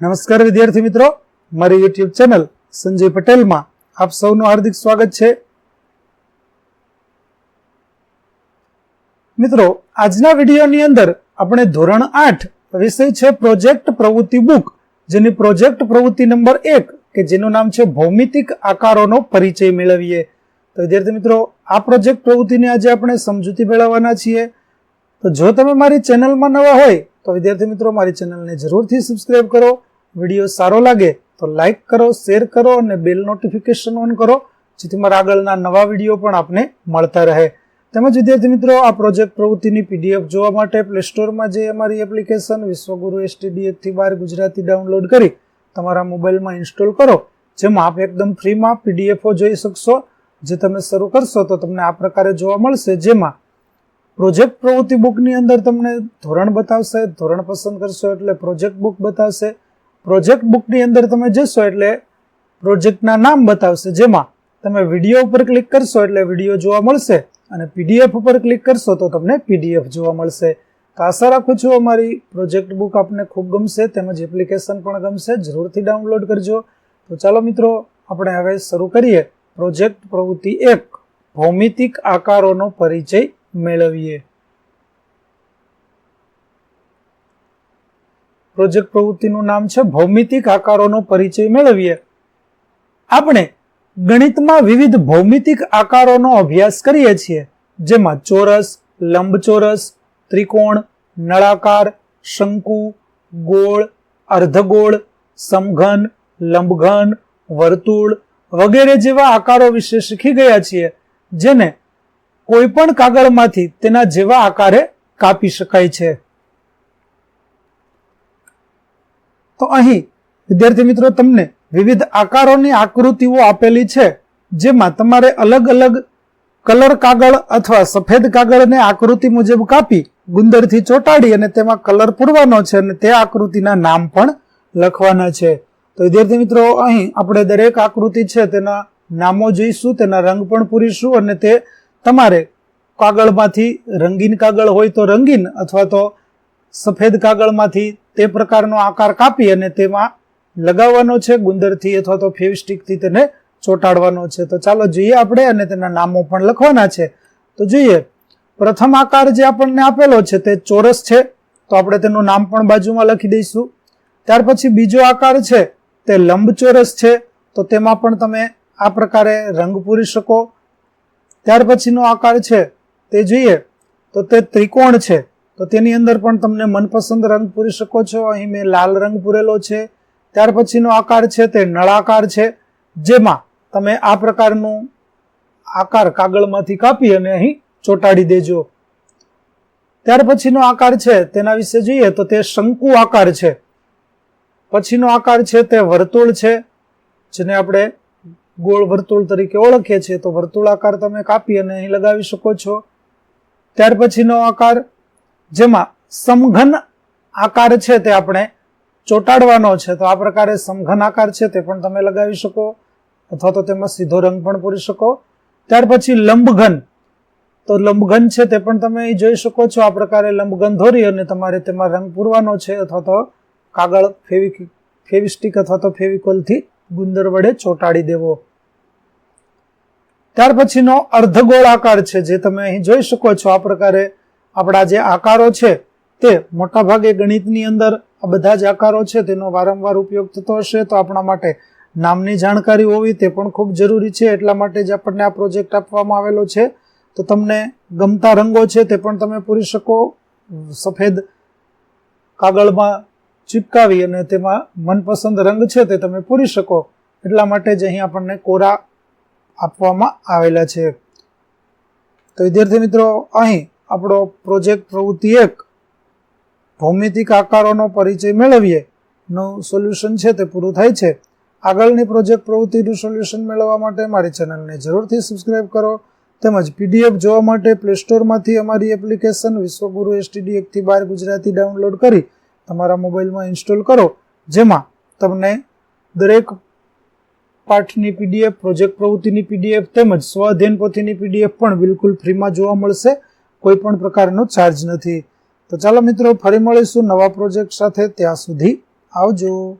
નમસ્કાર વિદ્યાર્થી મિત્રો. મારી યુટ્યુબ ચેનલ સંજય પટેલમાં આપ સૌનું હાર્દિક સ્વાગત છે. મિત્રો, આજના વિડીયોની અંદર આપણે ધોરણ આઠ વિષય છે પ્રોજેક્ટ પ્રવૃત્તિ બુક. જેની પ્રોજેક્ટ પ્રવૃત્તિ નંબર એક, કે જેનું નામ છે ભૌમિતિક આકારોનો પરિચય મેળવીએ. તો વિદ્યાર્થી મિત્રો, આ પ્રોજેક્ટ પ્રવૃત્તિને આજે આપણે સમજૂતી મેળવવાના છીએ. તો જો તમે મારી ચેનલમાં નવા હોય, તો વિદ્યાર્થી મિત્રો, મારી ચેનલને જરૂરથી સબસ્ક્રાઈબ કરો. વીડિયો સારો લાગે તો લાઈક કરો, શેર કરો અને બેલ નોટિફિકેશન ઓન કરો, જેથી મારા આગળના નવા વીડિયો પણ આપને મળતા રહે. તેમજ વિદ્યાર્થી મિત્રો, આ પ્રોજેક્ટ પ્રવૃત્તિની પીડીએફ જોવા માટે પ્લે સ્ટોરમાં જે અમારી એપ્લિકેશન વિશ્વગુરુ એસટીડીએફથી બાર ગુજરાતી ડાઉનલોડ કરી તમારા મોબાઈલમાં ઇન્સ્ટોલ કરો, જેમાં આપ એકદમ ફ્રીમાં પીડીએફઓ જોઈ શકશો. જે તમે શરૂ કરશો તો તમને આ પ્રકારે જોવા મળશે, જેમાં પ્રોજેક્ટ પ્રવૃત્તિ બુકની અંદર તમને ધોરણ બતાવશે, ધોરણ પસંદ કરશો એટલે પ્રોજેક્ટ બુક બતાવશે પ્રોજેક્ટ બુકની અંદર તમે જશો એટલે પ્રોજેક્ટના નામ બતાવશે. જેમાં તમે વીડિયો ઉપર ક્લિક કરશો એટલે વીડિયો જોવા મળશે અને પીડીએફ ઉપર ક્લિક કરશો તો તમને પીડીએફ જોવા મળશે. તો આશા રાખું છું અમારી પ્રોજેક્ટ બુક આપને ખૂબ ગમશે, તેમજ એપ્લિકેશન પણ ગમશે. જરૂરથી ડાઉનલોડ કરજો. તો ચાલો મિત્રો, આપણે હવે શરૂ કરીએ. પ્રોજેક્ટ પ્રવૃત્તિ એક, ભૌમિતિક આકારોનો પરિચય મેળવીએ. પ્રોજેક્ટ પ્રવૃત્તિનું નામ છે ભૌમિતિક આકારોનો પરિચય મેળવીએ. આપણે ગણિતમાં વિવિધ ભૌમિતિક આકારોનો અભ્યાસ કરીએ છીએ, જેમાં ચોરસ, લંબચોરસ, ત્રિકોણ, નળાકાર, શંકુ, ગોળ, અર્ધગોળ, સમઘન, લંબઘન, વર્તુળ વગેરે જેવા આકારો વિશે શીખી ગયા છીએ, જેને કોઈ પણ કાગળમાંથી તેના જેવા આકારે કાપી શકાય છે. તો અહીં, વિદ્યાર્થી મિત્રો, તમને વિવિધ આકારોની આકૃતિઓ આપેલી છે, જેમાં તમારે અલગ અલગ કલર કાગળ અથવા સફેદ કાગળને આકૃતિ મુજબ કાપી, ગુંદરથી ચોંટાડી અને તેમાં કલર પૂરવાનો છે અને તે આકૃતિના નામ પણ લખવાના છે. તો વિદ્યાર્થી મિત્રો, અહીં આપણે દરેક આકૃતિ છે તેના નામો જોઈશું, તેના રંગ પણ પૂરીશું અને તે તમારે કાગળમાંથી રંગીન કાગળ હોય તો રંગીન અથવા તો સફેદ કાગળમાંથી તે પ્રકારનો આકાર કાપી અને તેમાં લગાવવાનો છે, ગુંદરથી અથવા તો ફેવિસ્ટિકથી તેને ચોંટાડવાનો છે. તો ચાલો જોઈએ આપણે અને તેના નામો પણ લખવાના છે. તો જોઈએ, પ્રથમ આકાર જે આપણને આપેલો છે તે ચોરસ છે. તો આપણે તેનું નામ પણ બાજુમાં લખી દઈશું. ત્યાર પછી બીજો આકાર છે તે લંબચોરસ છે. તો તેમાં પણ તમે આ પ્રકારે રંગ પૂરી શકો. ત્યાર પછીનો આકાર છે તે જોઈએ, તો તે ત્રિકોણ છે. તો તેની અંદર પણ તમને મનપસંદ રંગ પૂરી શકો છો. અહીં મેં લાલ રંગ પૂરેલો છે. ત્યાર પછીનો આકાર છે તે નળાકાર છે. જેમાં તમે આ પ્રકારનું આકાર કાગળમાંથી કાપી અને અહીં ચોંટાડી દેજો. ત્યાર પછીનો આકાર છે તેના વિશે જોઈએ તો તે શંકુ આકાર છે. પછીનો આકાર છે તે વર્તુળ છે, જેને આપણે ગોળ વર્તુળ તરીકે ઓળખીએ છીએ. તો વર્તુળ આકાર તમે કાપી અને અહીં લગાવી શકો છો. ત્યાર પછીનો આકાર જેમાં સમઘન આકાર છે તે આપણે ચોંટાડવાનો છે. તો આ પ્રકારે સમઘન આકાર છે તે પણ તમે લગાવી શકો, અથવા તો તેમાં સીધો રંગ પણ પૂરી શકો. ત્યાર પછી લંબઘન. તો લંબઘન છે તે પણ તમે જોઈ શકો છો, આ પ્રકારે લંબઘન દોરી અને તમારે તેમાં રંગ પૂરવાનો છે, અથવા તો કાગળ ફેવિક, ફેવિસ્ટિક અથવા તો ફેવિકોલથી ગુંદર વડે ચોંટાડી દેવો. ત્યાર પછીનો અર્ધગોળ આકાર છે જે તમે અહીં જોઈ શકો છો, આ પ્રકારે આપણા જે આકારો છે તે મોટા ભાગે ગણિતની અંદર આ બધા જ આકારો છે, તેનો વારંવાર ઉપયોગ થતો હશે, તો આપણા માટે નામની જાણકારી હોવી તે પણ ખૂબ જરૂરી છે. એટલા માટે જ આપણને આ પ્રોજેક્ટ આપવામાં આવેલો છે. તો તમને ગમતા રંગો છે તે પણ તમે પૂરી શકો. સફેદ કાગળમાં ચિપકાવી અને તેમાં મનપસંદ રંગ છે તે તમે પૂરી શકો. એટલા માટે જ અહીં આપણને કોરા આપવામાં આવેલા છે. તો વિદ્યાર્થી મિત્રો, અહીં આપણો પ્રોજેક્ટ પ્રવૃત્તિ એક, ભૌમિતિક આકારોનો પરિચય મેળવીએ, નું સોલ્યુશન છે તે પૂરું થાય છે. આગળની પ્રોજેક્ટ પ્રવૃત્તિનું સોલ્યુશન મેળવવા માટે મારી ચેનલને જરૂરથી સબસ્ક્રાઇબ કરો. તેમજ પીડીએફ જોવા માટે પ્લે સ્ટોરમાંથી અમારી એપ્લિકેશન વિશ્વગુરુ એસટીડી એકથી બાર ગુજરાતી ડાઉનલોડ કરી તમારા મોબાઈલમાં ઇન્સ્ટોલ કરો. જેમાં તમને દરેક પાઠની પીડીએફ પ્રોજેક્ટ પ્રવૃત્તિની પીડીએફ તેમજ સ્વ અધ્યયન પોથીની પીડીએફ પણ બિલકુલ ફ્રીમાં જોવા મળશે. કોઈ પણ પ્રકારનો ચાર્જ નથી. તો ચાલો મિત્રો, ફરી મળીશું નવા પ્રોજેક્ટ સાથે. ત્યાં સુધી આવજો.